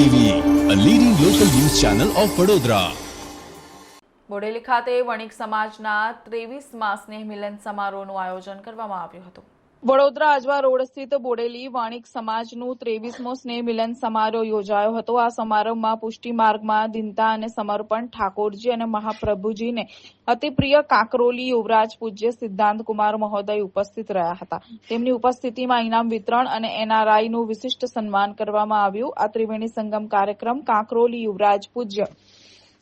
TV a leading local news channel of Vadodara Bodeli ખાતે વણિક સમાજના ત્રેવીસમાં સ્નેહ મિલન સમારોહનું આયોજન કરવામાં આવ્યું હતું. વડોદરા આજવા રોડ સ્થિત બોડેલી વાણિક સમાજનું ત્રેવીસમો સ્નેહ મિલન સમારોહ યોજાયો હતો. આ સમારોહમાં પુષ્ટિ માર્ગમાં દિનતા અને સમર્પણ ઠાકોરજી અને મહાપ્રભુજીને અતિપ્રિય કાકરોલી યુવરાજ પૂજ્ય સિદ્ધાંત કુમાર મહોદય ઉપસ્થિત રહ્યા હતા. તેમની ઉપસ્થિતિમાં ઇનામ વિતરણ અને એનઆરઆઈનું વિશિષ્ટ સન્માન કરવામાં આવ્યું. આ ત્રિવેણી સંગમ કાર્યક્રમ કાંકરોલી યુવરાજ પૂજ્ય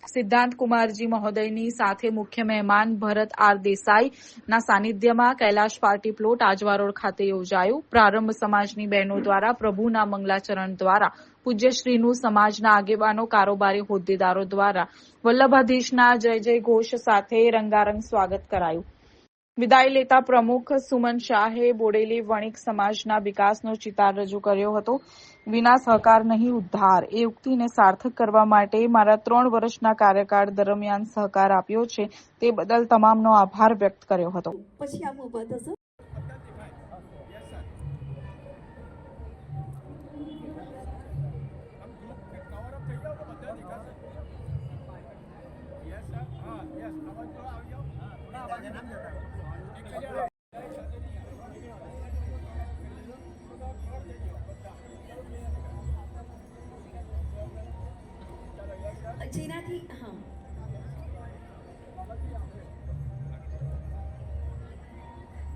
સિદ્ધાંત કુમારજી મહોદયની સાથે મુખ્ય મહેમાન ભરત આર દેસાઈના સાનિધ્યમાં Kailash party plot Ajwa road ખાતે યોજાયું. પ્રારંભ સમાજની બહેનો દ્વારા, પ્રભુના મંગલાચરણ દ્વારા, પૂજ્યશ્રીનું સમાજના આગેવાનો, કારોબારી હોદ્દેદારો દ્વારા વલ્લભાધીશના જય જય ઘોષ સાથે રંગારંગ સ્વાગત કરાયું. વિદાય લેતા પ્રમુખ સુમન શાહે બોડેલી વણિક સમાજના વિકાસનો ચિતાર રજૂ કર્યો હતો વિના સહકાર નહીં ઉદ્ધાર એ ઉક્તિને સાર્થક કરવા માટે મારા ત્રણ વર્ષના કાર્યકાળ દરમિયાન સહકાર આપ્યો છે તે બદલ તમામનો આભાર વ્યક્ત કર્યો હતો પછી થશો જેનાથી હા.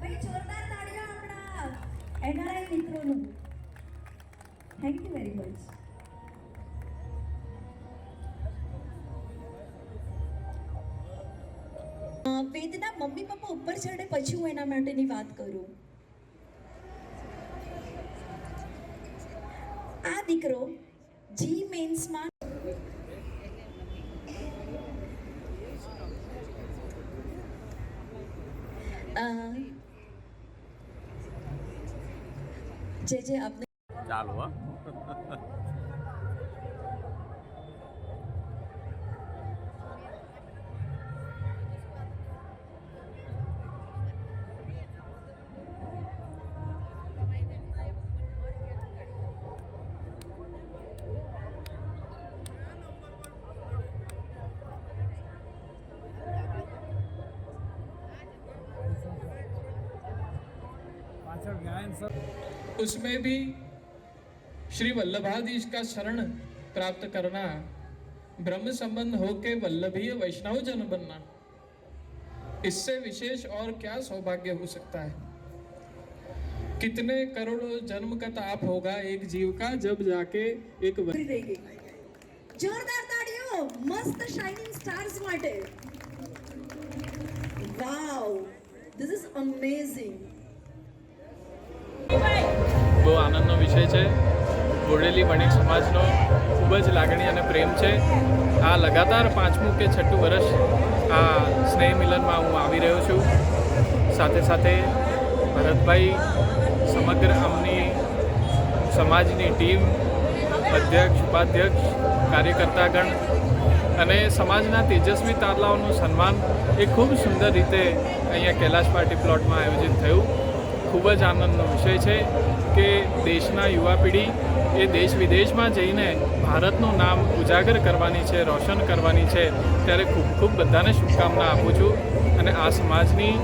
ભાઈ જોરદાર તાળીઓ આપણા એનઆરઆઈ મિત્રોનું. થેન્ક યુ વેરી મચ વેદના મમ્મી પપ્પા ઉપર ચડે પછી હું એના માટેની વાત કરું. આ દીકરો જી મેન્સમાં જે જે આપને ચાલો, હા. उसमें भी श्री वल्लभाधीश का शरण प्राप्त करना ब्रह्म संबंध होके वल्लभीय वैष्णव जन बनना इससे विशेष और क्या सौभाग्य हो सकता है कितने करोड़ों जन्म का ताप होगा एक जीव का जब जाके एक व- પૂરી થઈ ગઈ જોરદાર તાળીઓ મસ્ત શાઇનિંગ સ્ટાર્સ માટે વાવ ધીસ ઇઝ અમેઝિંગ બહુ આનંદનો વિષય છે. બોડેલી વણિક સમાજનો ખૂબ જ લાગણી અને પ્રેમ છે. આ લગાતાર પાંચમું કે છઠ્ઠું વર્ષ આ સ્નેહ મિલનમાં હું આવી રહ્યો છું. સાથે સાથે ભરતભાઈ સમગ્ર આમની સમાજની ટીમ, અધ્યક્ષ, ઉપાધ્યક્ષ, કાર્યકર્તાગણ અને સમાજના તેજસ્વી તારલાઓનું સન્માન એ ખૂબ સુંદર રીતે અહીંયા કૈલાશ પાર્ટી પ્લોટમાં આયોજિત થયું. ખૂબ જ આનંદનો વિષય છે કે દેશના યુવા પેઢી એ દેશ વિદેશમાં જઈને ભારતનું નામ ઉજાગર કરવાની છે, રોશન કરવાની છે, ત્યારે ખૂબ ખૂબ બધાને શુભકામના આપું છું. અને આ સમાજની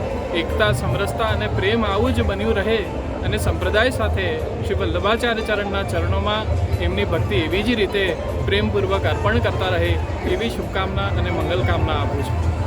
એકતા, સમરસતા અને પ્રેમ આવું જ બન્યું રહે અને સંપ્રદાય સાથે શ્રી વલ્લભાચાર્ય ચરણના ચરણોમાં એમની ભક્તિ એવી જ રીતે પ્રેમપૂર્વક અર્પણ કરતા રહે એવી શુભકામના અને મંગલકામના આપું છું.